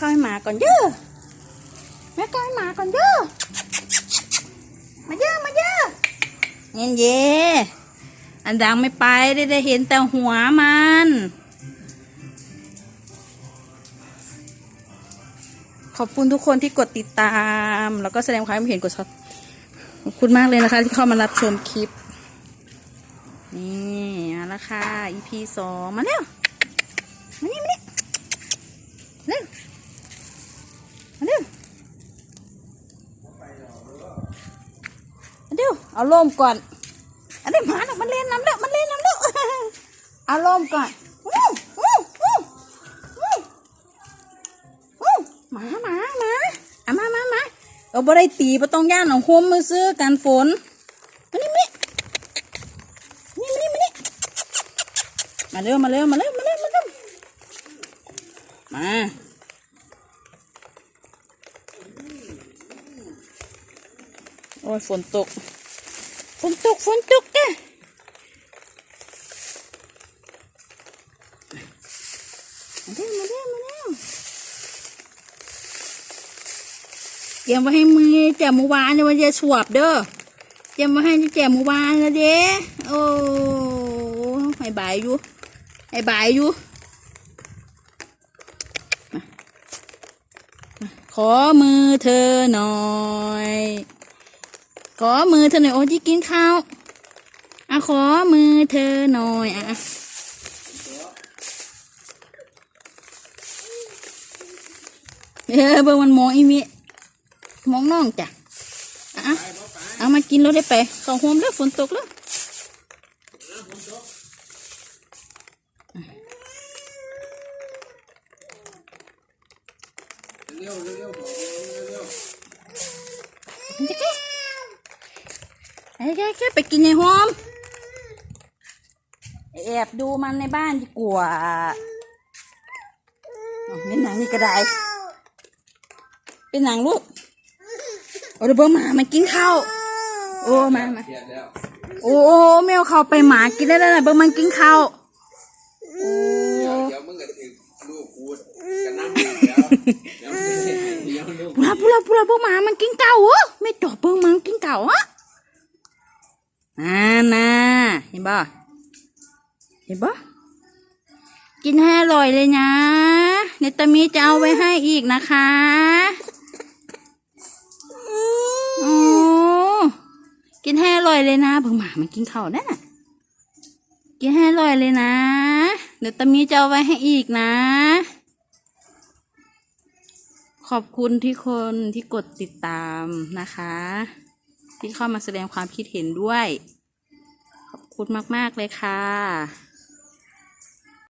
เข้าให้หมาก่อนเยอะแม่เข้าให้หมาก่อนเยอะมาเยอะมาเยอะเย็นเย่อันดังไม่ไปได้ได้เห็นแต่หัวมันขอบคุณทุกคนที่กดติดตาม แล้วก็แสดงความเห็นกดซับขอบคุณมากเลยนะคะ ที่เข้ามารับชมคลิป นี่มาแล้วค่ะ EP สองมาเร็วมานี่มานี่เร็วมาเร็วมา เอาลมก่อน อันนี้หมาน่ะมันเล่นน้ำแล้วมันเล่นน้ำแล้วเอาลมก่อนอู้อู้อู้อู้อู้หมาหมาหมาเอามามามาเอาบ่ได้ตีบ่ต้องย่านเอาโฮมมือซื้อกันฝนมานี่มานี่มานี่มานี่มาเร็วมาเร็วมาเร็วมาเร็วมาเร็วมาโอ้ยฝนตก ฝนตกฝนตกแกมาเร็วมาเร็วมาเร็วเตรียมไว้ให้มือแจกหมูหวานเนี่ยวันจะสวบเด้อเตรียมไว้ให้แจกหมูหวานนะเด้โอ้ให้บายอยู่ให้บายอยู่ขอมือเธอหน่อย ขอมือเธอหน่อยโอ้ที่กินข้าวอะขอมือเธอหน่อยอะอะเออเบิ่งมันมองอีมิมองน้องจ้ะอะอะเอามากินแล้วได้ไปเข้าโฮมแล้วฝนตกแล้วมันจะแค่ไอ้แค่ แค่ไปกินในโฮมแอบดูมันในบ้านดีกว่าเป็นหนังนี่ก็ได้ เป็นหนังลูกโอ้เดี๋ยวเบิ่งหมามันกินข้าวโอ้มามาโอ้แมวเข้าไปหมากินได้แล้วนะเบิ่งมันกินข้าวโอ้เดี๋ยวมึงก็ถึงลูกกูกันน้ำเดี๋ยวเดี๋ยวเดี๋ยวลูกปุระปุระปุระเบิ่งหมามันกินข้าวเหรอไม่ตอบเบิ่งมันกินข้าวฮะ อ่าน่ะเห็นบ่เห็นบ่กินให้อร่อยเลยนะ เนตามีจะเอาไว้ให้อีกนะคะโอ้กินให้อร่อยเลยนะเบิ่งหมามันกินข้าวนั่นน่ะกินให้อร่อยเลยนะ เดี๋ยวตามีจะเอาไว้ให้อีกนะ ขอบคุณที่คนที่กดติดตามนะคะ ที่เข้ามาแสดงความคิดเห็นด้วย ขอบคุณมาก ๆ เลยค่ะ